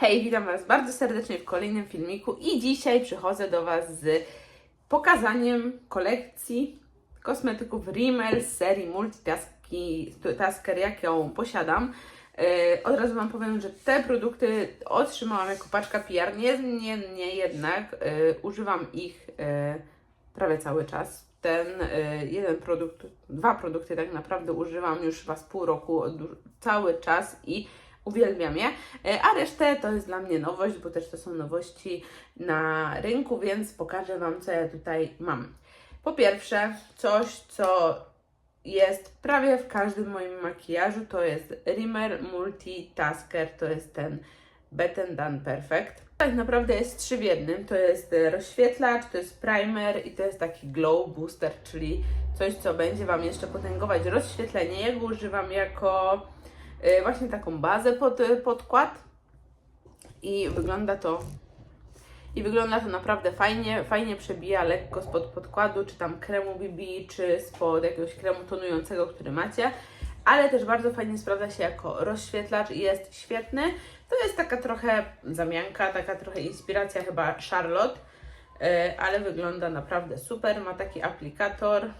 Hej, witam Was bardzo serdecznie w kolejnym filmiku i dzisiaj przychodzę do Was z pokazaniem kolekcji kosmetyków Rimmel z serii Multitasker, jaką posiadam. Yy, Od razu Wam powiem, że te produkty otrzymałam jako paczka PR, niezmiennie jednak yy, używam ich yy, prawie cały czas. Ten jeden produkt, dwa produkty tak naprawdę używam już z pół roku, cały czas i uwielbiam je, E, a resztę to jest dla mnie nowość, bo też to są nowości na rynku, więc pokażę Wam, co ja tutaj mam. Po pierwsze, coś, co jest prawie w każdym moim makijażu, to jest Rimmel Multitasker, to jest ten Bet and Done Perfect. Tak naprawdę jest trzy w jednym, to jest rozświetlacz, to jest primer i to jest taki glow booster, czyli coś, co będzie Wam jeszcze potęgować rozświetlenie. Ja go używam jako właśnie taką bazę pod y, podkład. I wygląda to i wygląda to naprawdę fajnie, fajnie przebija lekko spod podkładu, czy tam kremu BB, czy spod jakiegoś kremu tonującego, który macie, ale też bardzo fajnie sprawdza się jako rozświetlacz i jest świetny. To jest taka trochę zamianka, taka trochę inspiracja chyba Charlotte, y, ale wygląda naprawdę super, ma taki aplikator,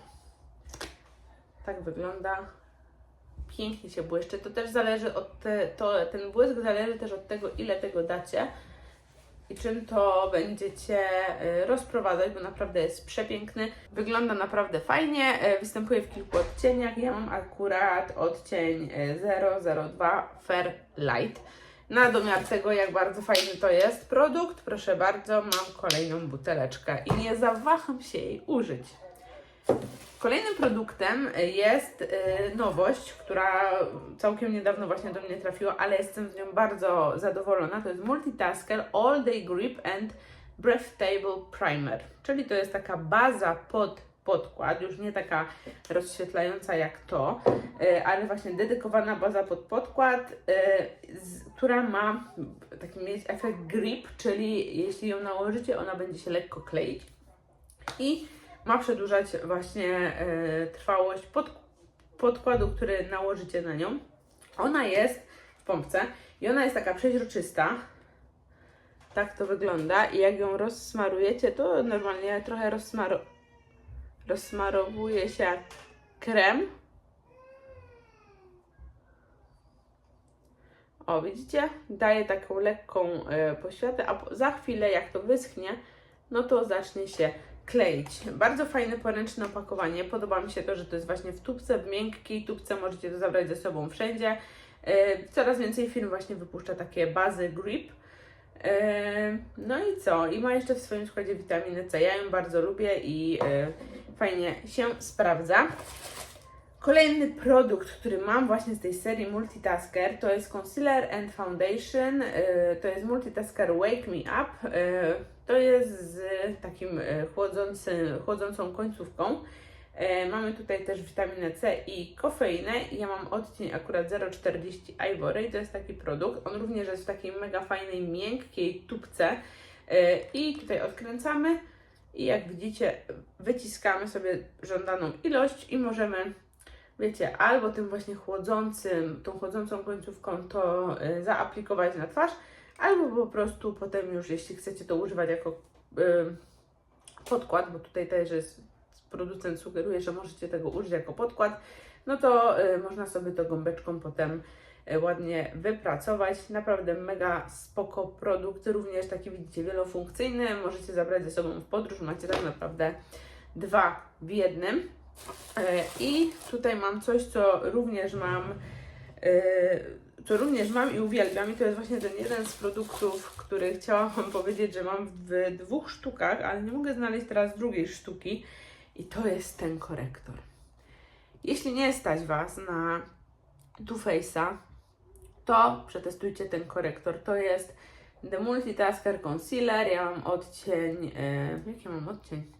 tak wygląda pięknie się błyszczy. To też zależy od te, to, ten błysk zależy też od tego, ile tego dacie i czym to będziecie y, rozprowadzać, bo naprawdę jest przepiękny. Wygląda naprawdę fajnie, y, występuje w kilku odcieniach. Ja mam akurat odcień y, 002 Fair Light. Na domiar tego, jak bardzo fajny to jest produkt, proszę bardzo, mam kolejną buteleczkę i nie zawaham się jej użyć. Kolejnym produktem jest y, nowość, która całkiem niedawno właśnie do mnie trafiła, ale jestem z nią bardzo zadowolona. To jest Multitasker All Day Grip and Breathable Primer, czyli to jest taka baza pod podkład, już nie taka rozświetlająca jak to, y, ale właśnie dedykowana baza pod podkład, y, która ma taki mieć efekt grip, czyli jeśli ją nałożycie, ona będzie się lekko kleić i ma przedłużać właśnie e, trwałość pod, podkładu, który nałożycie na nią. Ona jest w pompce i ona jest taka przeźroczysta. Tak to wygląda i jak ją rozsmarujecie, to normalnie trochę rozsmaro rozsmarowuje się jak krem. O, widzicie? Daje taką lekką e, poświatę, a za chwilę jak to wyschnie, no to zacznie się kleić. Bardzo fajne poręczne opakowanie. Podoba mi się to, że to jest właśnie w tubce, w miękkiej tubce. Możecie to zabrać ze sobą wszędzie. E, Coraz więcej firm właśnie wypuszcza takie bazy grip. E, No i co? I ma jeszcze w swoim składzie witaminę C. Ja ją bardzo lubię i e, fajnie się sprawdza. Kolejny produkt, który mam właśnie z tej serii Multitasker, to jest Concealer and Foundation. e, To jest Multitasker Wake Me Up. e, To jest z takim e, chłodzący, chłodzącą końcówką. Mamy tutaj też witaminę C i kofeinę. Ja mam odcień akurat 0,40 Ivory. To jest taki produkt. On również jest w takiej mega fajnej, miękkiej tubce. I tutaj odkręcamy. I jak widzicie, wyciskamy sobie żądaną ilość i możemy wiecie, albo tym właśnie chłodzącym, tą chłodzącą końcówką to y, zaaplikować na twarz, albo po prostu potem już, jeśli chcecie to używać jako y, podkład, bo tutaj też jest, producent sugeruje, że możecie tego użyć jako podkład, no to y, można sobie to gąbeczką potem y, ładnie wypracować. Naprawdę mega spoko produkt, również taki widzicie wielofunkcyjny, możecie zabrać ze sobą w podróż, macie tak naprawdę dwa w jednym. E, I tutaj mam coś, co również mam, e, co również mam i uwielbiam. I to jest właśnie ten jeden z produktów, który chciałam powiedzieć, że mam w dwóch sztukach, ale nie mogę znaleźć teraz drugiej sztuki. I to jest ten korektor. Jeśli nie stać Was na Too Faced'a, to przetestujcie ten korektor. To jest The Multitasker Concealer. Ja mam odcień. E, jaki mam odcień?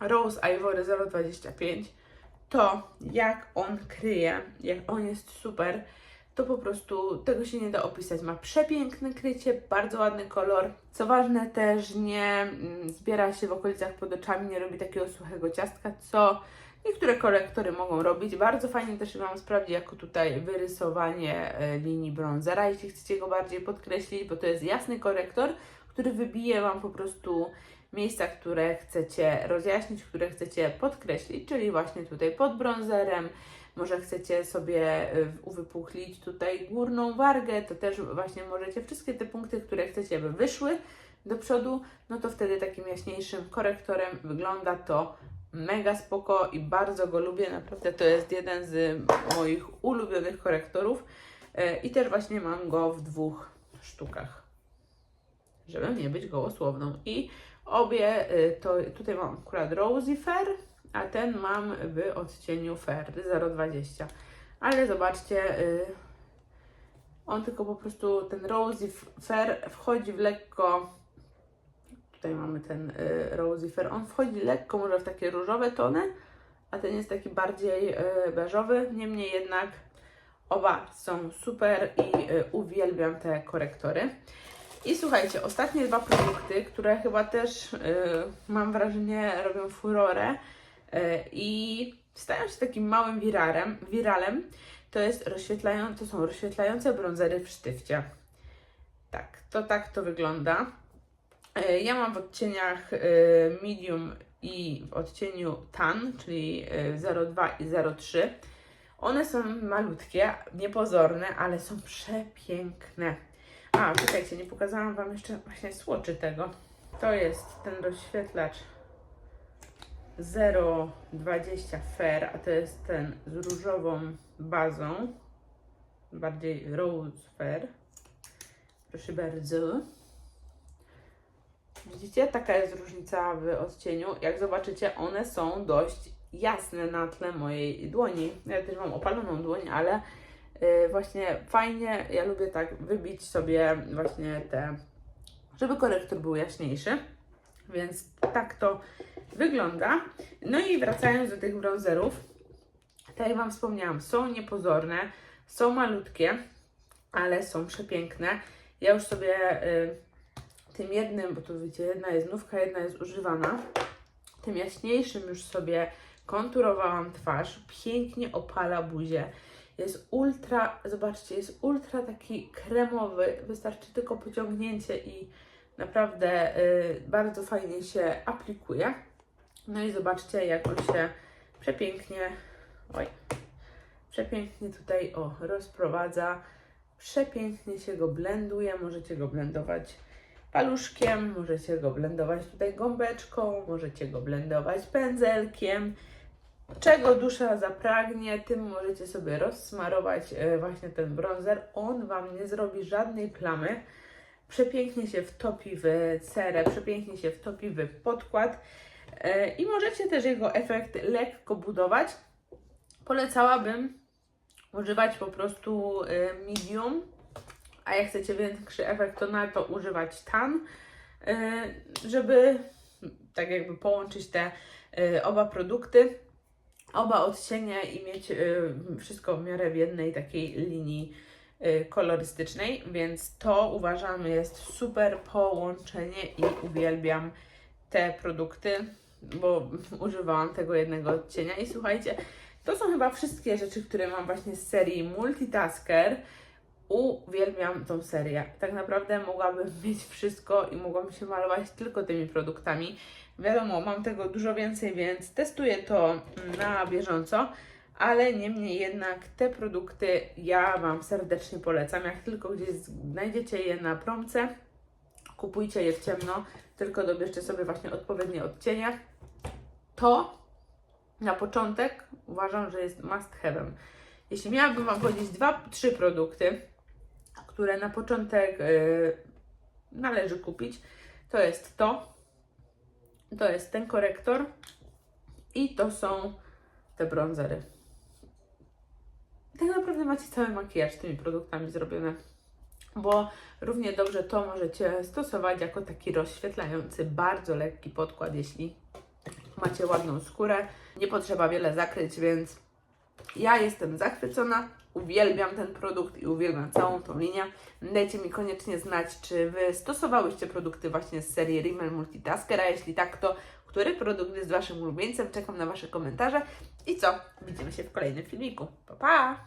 Rose Ivory 025, to jak on kryje, jak on jest super, to po prostu tego się nie da opisać. Ma przepiękne krycie, bardzo ładny kolor. Co ważne też nie mm, zbiera się w okolicach pod oczami, nie robi takiego suchego ciastka, co Niektóre korektory mogą robić. Bardzo fajnie też Wam sprawdzi jako tutaj wyrysowanie e, linii bronzera, jeśli chcecie go bardziej podkreślić, bo to jest jasny korektor, który wybije Wam po prostu miejsca, które chcecie rozjaśnić, które chcecie podkreślić, czyli właśnie tutaj pod bronzerem. Może chcecie sobie y, uwypuchlić tutaj górną wargę, to też właśnie możecie wszystkie te punkty, które chcecie, by wyszły do przodu, no to wtedy takim jaśniejszym korektorem wygląda to mega spoko i bardzo go lubię. Naprawdę to jest jeden z moich ulubionych korektorów E, i też właśnie mam go w dwóch sztukach, żeby nie być gołosłowną. I obie y, to tutaj mam akurat Rosy Fair, a ten mam w odcieniu Fair 0,20. Ale zobaczcie, y, on tylko po prostu ten Rosy Fair wchodzi w lekko. Tutaj mamy ten y, Rosy Fair. On wchodzi lekko może w takie różowe tony, a ten jest taki bardziej beżowy. Niemniej jednak oba są super i uwielbiam te korektory. I słuchajcie, ostatnie dwa produkty, które chyba też y, mam wrażenie robią furorę y, i stają się takim małym wiralem, wiralem to, jest rozświetlają, to są rozświetlające bronzery w sztywcie. Tak, to tak to wygląda. Y, ja mam w odcieniach y, medium i w odcieniu tan, czyli y, 02 i 03. One są malutkie, niepozorne, ale są przepiękne. A, czekajcie, nie pokazałam Wam jeszcze właśnie słoczy tego. To jest ten rozświetlacz 0,20 Fair, a to jest ten z różową bazą, bardziej Rose Fair. Proszę bardzo. Widzicie, taka jest różnica w odcieniu. Jak zobaczycie, one są dość jasne na tle mojej dłoni. Ja też mam opaloną dłoń, ale właśnie fajnie, ja lubię tak wybić sobie właśnie te, żeby korektor był jaśniejszy. Więc tak to wygląda. No i wracając do tych bronzerów, tak jak Wam wspomniałam, są niepozorne, są malutkie, ale są przepiękne. Ja już sobie y, tym jednym, bo tu widzicie, jedna jest nówka, jedna jest używana, tym jaśniejszym już sobie konturowałam twarz, pięknie opala buzię. Jest ultra, zobaczcie, jest ultra taki kremowy, wystarczy tylko pociągnięcie i naprawdę y, bardzo fajnie się aplikuje. No i zobaczcie, jak on się przepięknie, oj, przepięknie tutaj o, rozprowadza. Przepięknie się go blenduje, możecie go blendować paluszkiem, możecie go blendować tutaj gąbeczką, możecie go blendować pędzelkiem. Czego dusza zapragnie, tym możecie sobie rozsmarować e, właśnie ten bronzer. On Wam nie zrobi żadnej plamy. Przepięknie się wtopi w cerę, przepięknie się wtopi w podkład e, i możecie też jego efekt lekko budować. Polecałabym używać po prostu e, medium, a jak chcecie większy efekt, to na to używać tan, żeby tak jakby połączyć te oba produkty, oba odcienie i mieć e, wszystko w miarę w jednej takiej linii e, kolorystycznej, więc to uważam jest super połączenie i uwielbiam te produkty, bo używałam tego jednego odcienia i słuchajcie, to są chyba wszystkie rzeczy, które mam właśnie z serii Multitasker. Uwielbiam tą serię. Tak naprawdę mogłabym mieć wszystko i mogłabym się malować tylko tymi produktami. Wiadomo, mam tego dużo więcej, więc testuję to na bieżąco, ale niemniej jednak te produkty ja Wam serdecznie polecam. Jak tylko gdzieś znajdziecie je na promce, kupujcie je w ciemno, tylko dobierzcie sobie właśnie odpowiednie odcienie. To na początek uważam, że jest must have'em. Jeśli miałabym Wam powiedzieć dwa, trzy produkty, które na początek yy, należy kupić, to jest to, to jest ten korektor i to są te bronzery. Tak naprawdę macie cały makijaż tymi produktami zrobione, bo równie dobrze to możecie stosować jako taki rozświetlający, bardzo lekki podkład, jeśli macie ładną skórę. Nie potrzeba wiele zakryć, więc ja jestem zachwycona, uwielbiam ten produkt i uwielbiam całą tą linię. Dajcie mi koniecznie znać, czy Wy stosowałyście produkty właśnie z serii Rimmel Multitasker, a jeśli tak, to który produkt jest Waszym ulubieńcem. Czekam na Wasze komentarze. I co? Widzimy się w kolejnym filmiku. Pa, pa!